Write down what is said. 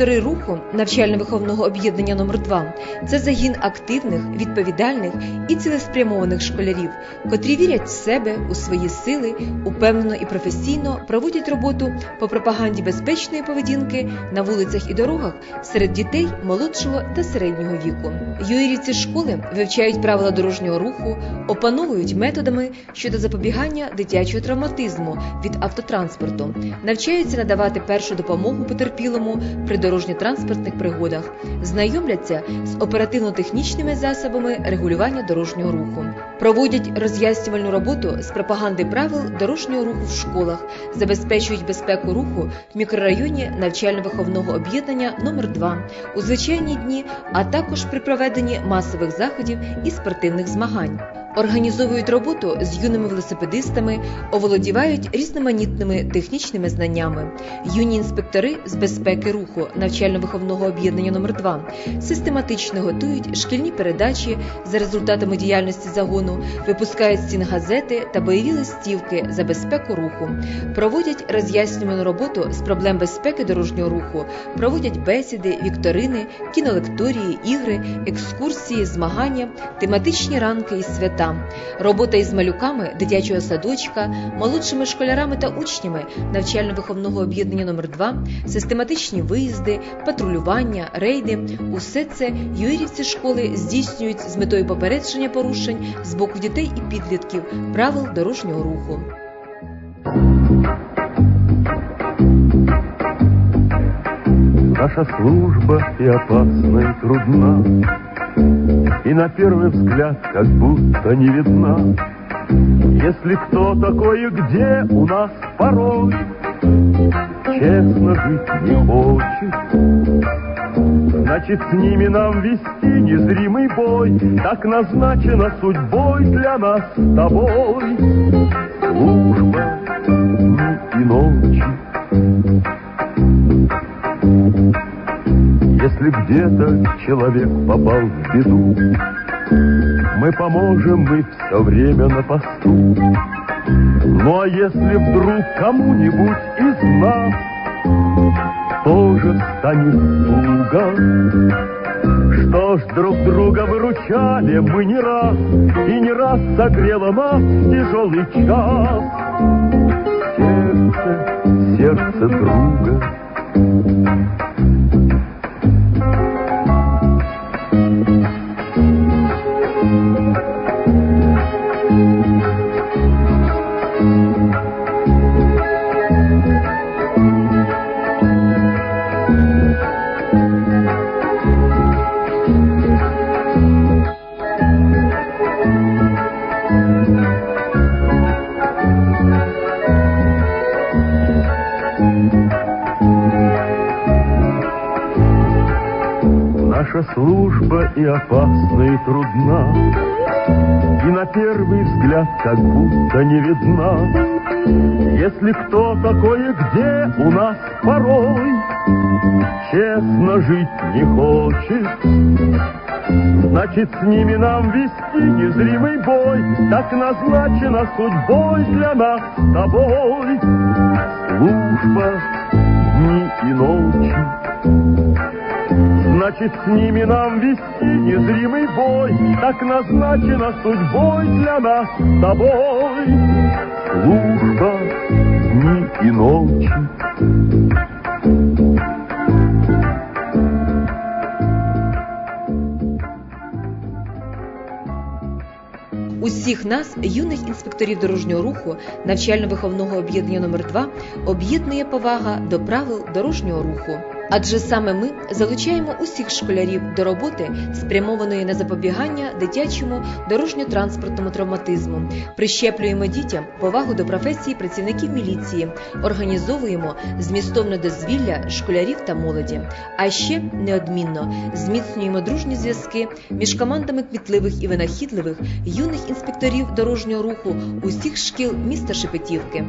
Інспектори руху навчально-виховного об'єднання номер 2 це загін активних, відповідальних і цілеспрямованих школярів, котрі вірять в себе, у свої сили, упевнено і професійно проводять роботу по пропаганді безпечної поведінки на вулицях і дорогах серед дітей молодшого та середнього віку. Юїрівці школи вивчають правила дорожнього руху, опановують методами щодо запобігання дитячого травматизму від автотранспорту, навчаються надавати першу допомогу потерпілому при дорожньо-транспортних пригодах, знайомляться з оперативно-технічними засобами регулювання дорожнього руху, проводять роз'яснювальну роботу з пропаганди правил дорожнього руху в школах, забезпечують безпеку руху в мікрорайоні навчально-виховного об'єднання номер 2 у звичайні дні, а також при проведенні масових заходів і спортивних змагань. Організовують роботу з юними велосипедистами, оволодівають різноманітними технічними знаннями. Юні інспектори з безпеки руху навчально-виховного об'єднання номер 2 систематично готують шкільні передачі за результатами діяльності загону, випускають стін газети та бойові листівки за безпеку руху, проводять роз'яснювальну роботу з проблем безпеки дорожнього руху, проводять бесіди, вікторини, кінолекторії, ігри, екскурсії, змагання, тематичні ранки і свята робота із малюками дитячого садочка, молодшими школярами та учнями навчально-виховного об'єднання номер 2 систематичні виїзди, патрулювання, рейди усе це юїрівці школи здійснюють з метою попередження порушень з боку дітей і підлітків правил дорожнього руху. Наша служба и опасна, и трудна, И на первый взгляд как будто не видна. Если кто такой и где у нас порой Честно жить не хочет, Значит, с ними нам вести незримый бой, Так назначено судьбой для нас с тобой. Служба где-то человек попал в беду, мы поможем, мы все время на посту. Ну а если вдруг кому-нибудь из нас тоже станет туго, что ж, друг друга выручали мы не раз, и не раз согрело нас тяжелый час. Сердце, сердце друга Наша служба и опасна, и трудна, И на первый взгляд как будто не видна. Если кто такой и где у нас порой Честно жить не хочет, Значит, с ними нам вести незримый бой, Так назначено судьбой для нас с тобой. Служба Значит, с ними нам вести незримый бой, Так назначено судьбой для нас с тобой. Служба дни и ночи, Усіх нас, юних інспекторів дорожнього руху, навчально-виховного об'єднання номер 2 об'єднує повага до правил дорожнього руху. Адже саме ми залучаємо усіх школярів до роботи, спрямованої на запобігання дитячому дорожньо-транспортному травматизму, прищеплюємо дітям повагу до професії працівників міліції, організовуємо змістовне дозвілля школярів та молоді. А ще неодмінно зміцнюємо дружні зв'язки між командами квітливих і винахідливих юних інспекторів дорожнього руху усіх шкіл міста Шепетівки.